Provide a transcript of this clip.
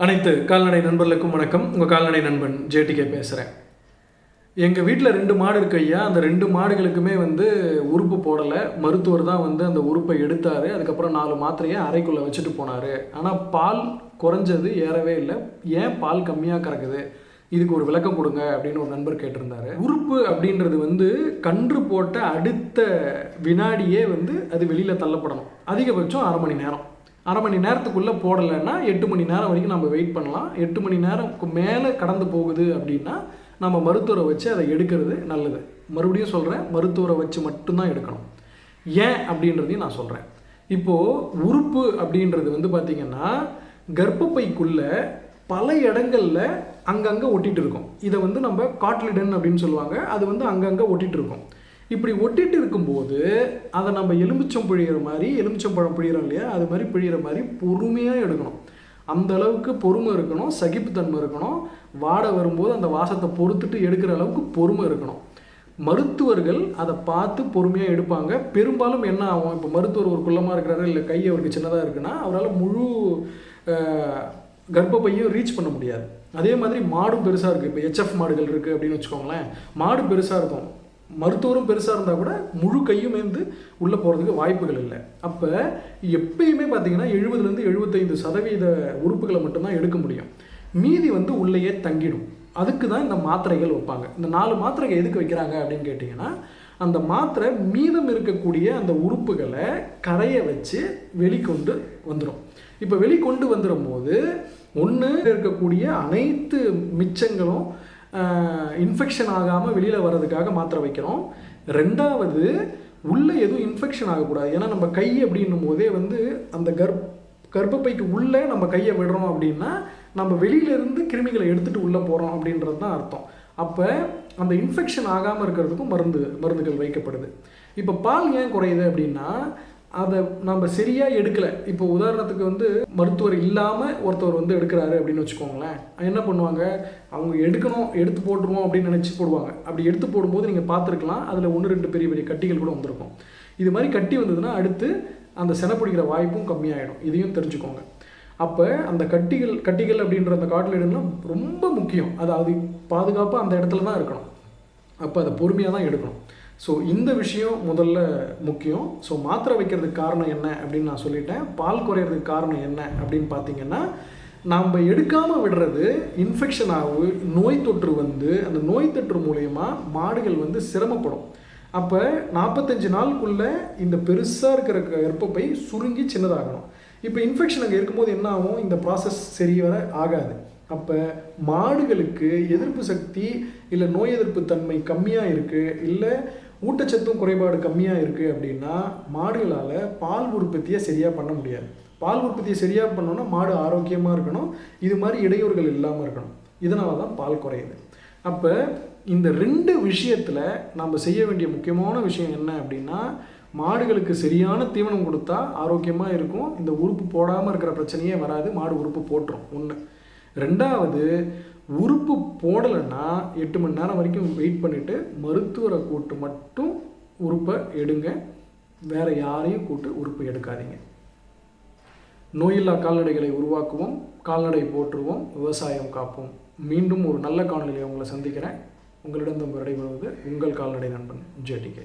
அனைத்து கால்நடை நண்பர்களுக்கும் வணக்கம். உங்கள் கால்நடை நண்பன் ஜேடிகே பேசுகிறேன் எங்கள் வீட்டில் ரெண்டு மாடு இருக்கு ஐயா. அந்த ரெண்டு மாடுகளுக்குமே வந்து உறுப்பு போடலை. மருத்துவர் தான் வந்து அந்த உறுப்பை எடுத்தார். அதுக்கப்புறம் நாலு மாத்திரையை அறைக்குள்ளே வச்சுட்டு போனார். ஆனால் பால் குறைஞ்சது ஏறவே இல்லை. ஏன் பால் கம்மியாக கறக்குது? இதுக்கு ஒரு விளக்கம் கொடுங்க அப்படின்னு ஒரு நண்பர் கேட்டிருந்தாரு. உறுப்பு அப்படின்றது வந்து கன்று போட்ட அடுத்த வினாடியே வந்து அது வெளியில் தள்ளப்படணும். அதிகபட்சம் அரை மணி நேரம். அரை மணி நேரத்துக்குள்ளே போடலைன்னா எட்டு மணி நேரம் வரைக்கும் நம்ம வெயிட் பண்ணலாம். எட்டு மணி நேரம்க்கு மேலே கடந்து போகுது அப்படின்னா நம்ம மருத்துவரை வச்சு அதை எடுக்கிறது நல்லது. மறுபடியும் சொல்கிறேன் மருத்துவரை வச்சு மட்டும்தான் எடுக்கணும். ஏன் அப்படின்றதையும் நான் சொல்கிறேன் இப்போது உறுப்பு அப்படின்றது வந்து பார்த்திங்கன்னா கர்ப்பப்பைக்குள்ளே பல இடங்களில் அங்கங்கே ஒட்டிகிட்டு இருக்கும். இதை வந்து நம்ம காட்லிடன் அப்படின்னு சொல்லுவாங்க. அது வந்து அங்கங்கே ஒட்டிகிட்டு இருக்கும். இப்படி ஒட்டிட்டு இருக்கும்போது அதை நம்ம எலுமிச்சம் பிழிகிற மாதிரி எலுமிச்சம்பழம் பிழிகிறோம் இல்லையா? அது மாதிரி பிழிகிற மாதிரி பொறுமையாக எடுக்கணும். அந்த அளவுக்கு பொறுமை இருக்கணும் சகிப்புத்தன்மை இருக்கணும். வாடை வரும்போது அந்த வாசத்தை பொறுத்துட்டு எடுக்கிற அளவுக்கு பொறுமை இருக்கணும். மருத்துவர்கள் அதை பார்த்து பொறுமையாக எடுப்பாங்க. பெரும்பாலும் என்ன ஆகும்? இப்போ மருத்துவர் ஒரு குள்ளமாக இருக்கிறாரு? இல்லை கை அவருக்கு சின்னதாக இருக்குன்னா அவரால் முழு கர்ப்பப்பையும் ரீச் பண்ண முடியாது. அதே மாதிரி மாடும் பெருசாக இருக்குது இப்போ ஹெச்எஃப் மாடுகள் இருக்குது அப்படின்னு வச்சுக்கோங்களேன். மாடு பெருசாக இருக்கும். மருத்துவரும் பெருசாக இருந்தால் கூட முழு கையும் வந்து உள்ளே போகிறதுக்கு வாய்ப்புகள் இல்லை. அப்போ எப்பயுமே பார்த்தீங்கன்னா எழுபதுலேருந்து எழுபத்தைந்து சதவீத உறுப்புகளை மட்டும்தான் எடுக்க முடியும். மீதி வந்து உள்ளேயே தங்கிடும். அதுக்கு தான் இந்த மாத்திரைகள் வைப்பாங்க. இந்த நாலு மாத்திரைகள் எதுக்கு வைக்கிறாங்க அப்படின்னு கேட்டிங்கன்னா அந்த மாத்திரை மீதம் இருக்கக்கூடிய அந்த உறுப்புகளை கரைய வச்சு வெளிக்கொண்டு வந்துடும் இப்போ வெளிக்கொண்டு வந்துடும் போது ஒன்று இருக்கக்கூடிய அனைத்து மிச்சங்களும் இன்ஃபெக்ஷன் ஆகாமல் வெளியில் வர்றதுக்காக மாத்திரை வைக்கிறோம். ரெண்டாவது உள்ளே எதுவும் இன்ஃபெக்ஷன் ஆகக்கூடாது. ஏன்னா நம்ம கை அப்படின்னும் போதே வந்து அந்த கர்ப் கர்ப்பப்பைக்கு உள்ளே நம்ம கையை விடுறோம் அப்படின்னா நம்ம வெளியிலேருந்து கிருமிகளை எடுத்துகிட்டு உள்ளே போகிறோம் அப்படின்றது தான் அர்த்தம். அப்போ அந்த இன்ஃபெக்ஷன் ஆகாமல் இருக்கிறதுக்கும் மருந்து மருந்துகள் வைக்கப்படுது. இப்போ பால் ஏன் குறையுது அப்படின்னா அதை நம்ம சரியாக எடுக்கலை. இப்போ உதாரணத்துக்கு வந்து மருத்துவர் இல்லாமல் ஒருத்தவர் வந்து எடுக்கிறாரு அப்படின்னு வச்சுக்கோங்களேன். என்ன பண்ணுவாங்க? அவங்க எடுக்கணும் எடுத்து போட்டுருவோம் அப்படின்னு நினச்சி போடுவாங்க. அப்படி எடுத்து போடும்போது நீங்கள் பார்த்துருக்கலாம். அதில் ஒன்று ரெண்டு பெரிய பெரிய கட்டிகள் கூட வந்திருக்கும். இது மாதிரி கட்டி வந்ததுன்னா அடுத்து அந்த செனை பிடிக்கிற வாய்ப்பும் கம்மியாயிடும். இதையும் தெரிஞ்சுக்கோங்க. அப்போ அந்த கட்டிகள் கட்டிகள் அப்படின்ற அந்த காட்டிலிடம்லாம் ரொம்ப முக்கியம். அது அது பாதுகாப்பாக அந்த இடத்துல தான் இருக்கணும். அப்போ அதை பொறுமையாக தான் எடுக்கணும். ஸோ இந்த விஷயம் முதல்ல முக்கியம். ஸோ மாத்திரை வைக்கிறதுக்கு காரணம் என்ன அப்படின்னு நான் சொல்லிட்டேன். பால் குறையிறதுக்கு காரணம் என்ன அப்படின்னு பார்த்தீங்கன்னா நாம் எடுக்காமல் விடுறது இன்ஃபெக்ஷன் ஆகு நோய் தொற்று வந்து அந்த நோய் தொற்று மூலயமா மாடுகள் வந்து சிரமப்படும். அப்போ நாற்பத்தஞ்சு நாளுக்குள்ளே இந்த பெருசாக இருக்கிற கர்ப்பப்பை சுருங்கி சின்னதாகணும். இப்போ இன்ஃபெக்ஷன் அங்கே இருக்கும்போது என்ன ஆகும்? இந்த ப்ராசஸ் சரி வர ஆகாது. அப்போ மாடுகளுக்கு எதிர்ப்பு சக்தி இல்லை நோய் எதிர்ப்பு தன்மை கம்மியாக இருக்குது இல்லை ஊட்டச்சத்தும் குறைபாடு கம்மியாக இருக்குது அப்படின்னா மாடுகளால் பால் உற்பத்தியை சரியாக பண்ண முடியாது. பால் உற்பத்தியை சரியாக பண்ணோன்னா மாடு ஆரோக்கியமாக இருக்கணும் இது மாதிரி இடையூறுகள் இல்லாமல் இருக்கணும். இதனால தான் பால் குறையுது. அப்போ இந்த ரெண்டு விஷயத்தில் நம்ம செய்ய வேண்டிய முக்கியமான விஷயம் என்ன அப்படின்னா மாடுகளுக்கு சரியான தீவனம் கொடுத்தா ஆரோக்கியமாக இருக்கும் இந்த உறுப்பு போடாமல் இருக்கிற பிரச்சனையே வராது மாடு உறுப்பு போட்டுரும். ஒன்று ரெண்டாவது உறுப்பு போடலைன்னா எட்டு மணி நேரம் வரைக்கும் வெயிட் பண்ணிவிட்டு மருத்துவரை கூட்டு மட்டும் உறுப்பை எடுங்க. வேறு யாரையும் கூட்டு உறுப்பு எடுக்காதீங்க. நோயில்லா கால்நடைகளை உருவாக்குவோம் கால்நடை போற்றுவோம் விவசாயம் காப்போம். மீண்டும் ஒரு நல்ல காணொலியை உங்களை சந்திக்கிறேன். உங்களிடம் விடைபெறுவது உங்கள் கால்நடை நண்பன் ஜேடிகே.